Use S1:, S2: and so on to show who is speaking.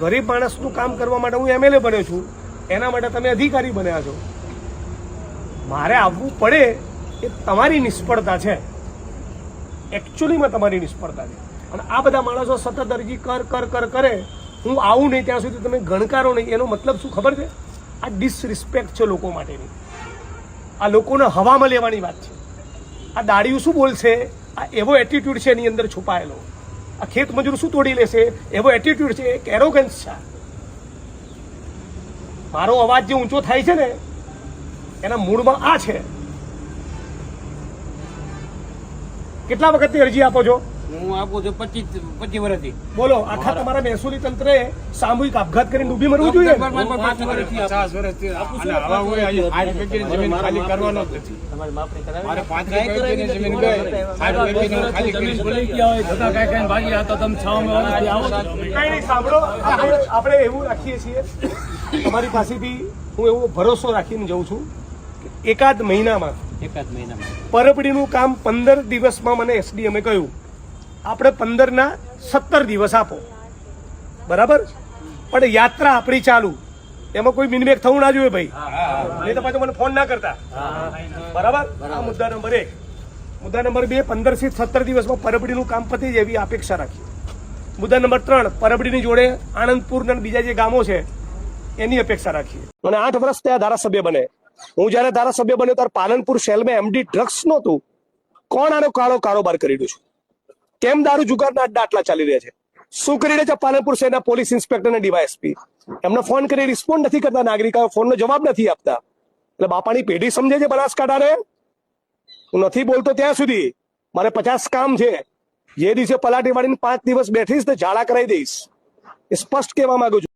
S1: ગરીબ માણસનું કામ કરવા માટે હું એમએલએ બન્યો છું. એના માટે તમે અધિકારી બન્યા છો. મારે આવવું પડે એ તમારી નિષ્ફળતા છે. એકચ્યુઅલીમાં તમારી નિષ્ફળતા છે. અને આ બધા માણસો સતત અરજી કર કર કર, કરે. હું આવું નહીં ત્યાં સુધી તમે ગણકારો નહીં. એનો મતલબ શું ખબર છે? આ ડિસરિસ્પેક્ટ છે લોકો માટેની. આ લોકોને હવામાં લેવાની વાત છે. આ દાડીયું શું બોલશે? આ એવો એટીટ્યુડ છે એની અંદર છુપાયેલો. આ ખેત મજૂર શું તોડી લેશે? એવો એટીટ્યુડ છે, એક છે. મારો અવાજ જે ઊંચો થાય છે ને, એના મૂળમાં આ છે. કેટલા વખતની અરજી આપો છો?
S2: હું આપું છું પચીસ પચીસ વર્ષથી.
S1: બોલો આખા તમારા મહેસૂલી તંત્રે સામૂહિક આપઘાત કરીને ડૂબી મરવું જોઈએ?
S2: પચાસ વર્ષથી ખાલી કરવાનો જ નથી. મારે પાંચ વ્યક્તિની જમીન ગઈ આઠ વ્યક્તિની હું ખાલી કરી
S1: કઈ નહીં સાંભળો આપણે એવું રાખીએ છીએ. તમારી પાસેથી હું એવો ભરોસો રાખીને જઉં છું એકાદ મહિનામાં
S2: એકાદ મહિનામાં.
S1: પરબડીનું કામ પંદર દિવસમાં મને એસડીએમએ કહ્યું. આપણે પંદરના સત્તર દિવસ આપો. બરાબર? પણ યાત્રા આપણી ચાલુ. એમાં કોઈ મિનમેક થવું ના જોઈએ ભાઈ. નહીં તો પાછું મને ફોન ના કરતા. બરાબર? આ મુદ્દા નંબર એક. મુદ્દા નંબર બે, પંદરથી સત્તર દિવસમાં પરબડીનું કામ પતી જાય એવી અપેક્ષા રાખી મુદ્દા નંબર ત્રણ, પરબડીની જોડે આનંદપુર અને બીજા જે ગામો છે, એની અપેક્ષા રાખીએ. મને આઠ વર્ષ ત્યાં ધારાસભ્ય બને. હું જયારે ધારાસભ્ય બન્યો ત્યારે પાલનપુર શહેરમાં એમડી ડ્રગ્સ નહોતું. કોણ આનો કાળો કારોબાર કરી રહ્યું છે? કેમ દારૂ જુગારના અડ્ડા આટલા ચાલી રહ્યા છે? શું કરી રહ્યા છે પાલનપુર શહેરના પોલીસ ઇન્સ્પેક્ટર અને ડીવાયએસપી? એમને ફોન કરી રિસ્પોન્ડ નથી કરતા નાગરિકો ફોનનો જવાબ નથી આપતા. એટલે બાપાની પેઢી સમજે છે બનાસકાંઠાને? હું નથી બોલતો ત્યાં સુધી. મારે પચાસ કામ છે. જે દિવસે પલાટી વાળીને પાંચ દિવસ બેઠીશ તો ઝાડા કરાવી દઈશ. એ સ્પષ્ટ કહેવા માંગુ છું.